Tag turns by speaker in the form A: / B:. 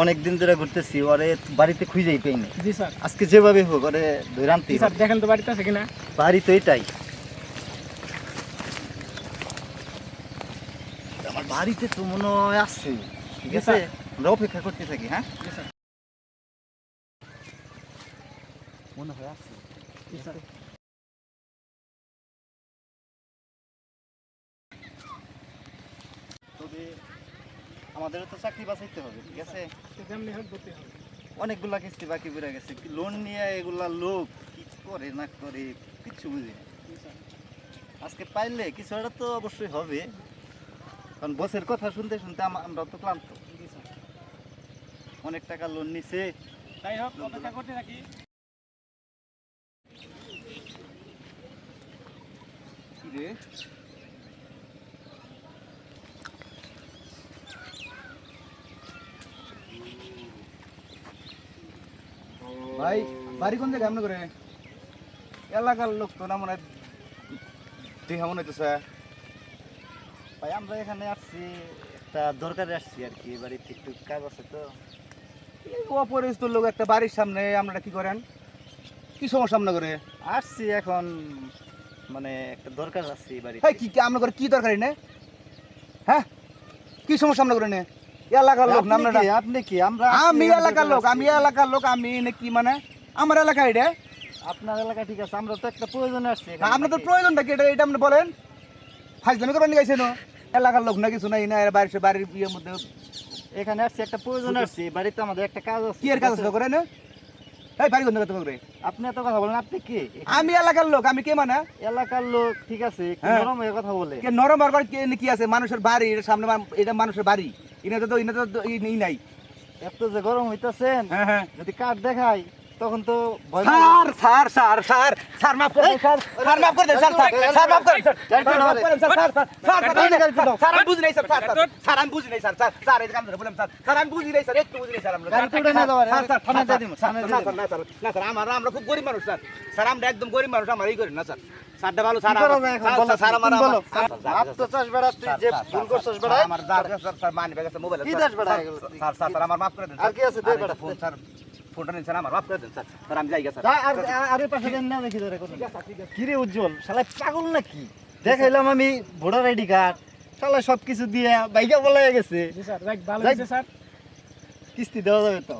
A: অনেক দিন ধরে ঘুরতেছি ওরে বাড়িতে খুঁজেই পাইনি
B: জি স্যার।
A: আজকে যেভাবে হোক ওরে ধরে আনতেই
B: স্যার দেখেন তো বাড়িতে আছে কিনা?
A: বাড়ি তো এটাই। আমার বাড়িতে তো মনে হয় আসছে ঠিক আছে। আমরা অপেক্ষা করতে থাকি হ্যাঁ? মনে হয় আসছে তবে আমাদেরও তো চাকরি বাঁচাইতে হবে ঠিক আছে? অনেকগুলা কিস্তি বাকি পড়ে গেছে। লোন নিয়ে এগুলা লোক কি করে না করে কিচ্ছু বুঝি না। আজকে পাইলে কিছু একটা তো অবশ্যই হবে। কারণ বসের কথা শুনতে শুনতে আমরা তো ক্লান্ত। অনেক টাকা লোন নিছে।
B: তাই হোক অপেক্ষা করতে থাকি।
A: রে? ভাই, বাড়ি কোন জায়গায় করে এলাকার লোক তো না মনে হয় দেখা মনে হইতেছে। ভাই, আমরা এখানে আসছি, একটা দরকারে আসছি আর কি বাড়িতে একটু কাজ আছে তো।
C: অপরিচিত লোক, একটা বাড়ির সামনে, আপনারা কি করেন? কি সমস্যা আপনার করে
A: আসছি এখন মানে একটা দরকার এই বাড়িতে।
C: হ্যাঁ কি আপনার করে কি দরকারি নে? হ্যাঁ? কি সমস্যা আপনার করে নে? এলাকার লোক না
A: আপনি কি? আপনি কি? আমরা
C: আমি এলাকার লোক আমি এলাকার লোক আমি কি মানে? আমার এলাকা এটা?
A: আপনার এলাকা ঠিক আছে আমরা তো একটা প্রয়োজনে আসছি
C: আপনাদের? প্রয়োজনটা কি? এটা এটা আপনি বলেন। ফাইজলামি করবেন গেছে এলাকার লোক না কিছু নাই না এরা বাড়ির বাড়ির ইয়ের মধ্যে
A: এখানে আসছি একটা প্রয়োজনে আসছি বাড়িতে আমাদের একটা কাজ আছে।
C: কি এর কাজ আছে করেন এই বাড়ি জায়গা করে
A: আপনি এত কথা বলেন আপনি কে?
C: আমি এলাকার লোক আমি কে মানে?
A: এলাকার লোক ঠিক আছে
C: হ্যাঁ।
A: নরম হয়ে কথা বলে।
C: কে নরম আর কি আছে? মানুষের বাড়ি এটা সামনে এটা মানুষের বাড়ি। ইনাতে তো ইনাতে তো ই নাই
A: এত যে গরম হইতাছেন
C: হ্যাঁ হ্যাঁ।
A: যদি কাঠ দেখাই। তখন তো
C: sir sir sir sir sir মাফ করে স্যার স্যার মাফ করে স্যার স্যার স্যার মাফ করে স্যার স্যার স্যার স্যার আমি বুঝি নাই স্যার স্যার স্যার, আমি বুঝি নাই স্যার স্যার স্যার এই কাম ধরে বললাম স্যার স্যার আমি বুঝি নাই স্যার একটু বুঝি নাই স্যার আমরা
A: গাড়িতে উঠে নিয়ে যাওয়ার,
C: স্যার স্যার স্যার,
A: দিয়ে দিবো,
C: স্যার, না স্যার না স্যার না স্যার আমরা আমরা খুব গরিব মানুষ স্যার স্যার আমরা একদম গরিব মানুষ আমরা এই করি না স্যার স্যারটা ভালো স্যার? স্যার, স্যার আমার
A: আপ তো চাষ বেড়া, তুই যে ভুল করছিস বেড়া,
C: আমার স্যার, স্যার, মানি ব্যাগ আছে, মোবাইল স্যার, স্যার? স্যার, আমার মাফ করে দেন,
A: আর কি আছে, দে বেড়া,
C: ফোন, স্যার, ফোনটা নিন, স্যার, আমার মাফ করে দেন, স্যার। স্যার, আমি যাই স্যার।
A: আর পাশে দেন না দেখি ধরে কোনো। কি রে উজ্জ্বল শালা পাগল নাকি দেখাইলাম আমি ভোটার আইডি কার্ড শালা সবকিছু দিয়ে বাইকা বলে গেছে
B: স্যার যাক ভালো হয়েছে স্যার
A: কিস্তি দেওয়া যাবে তো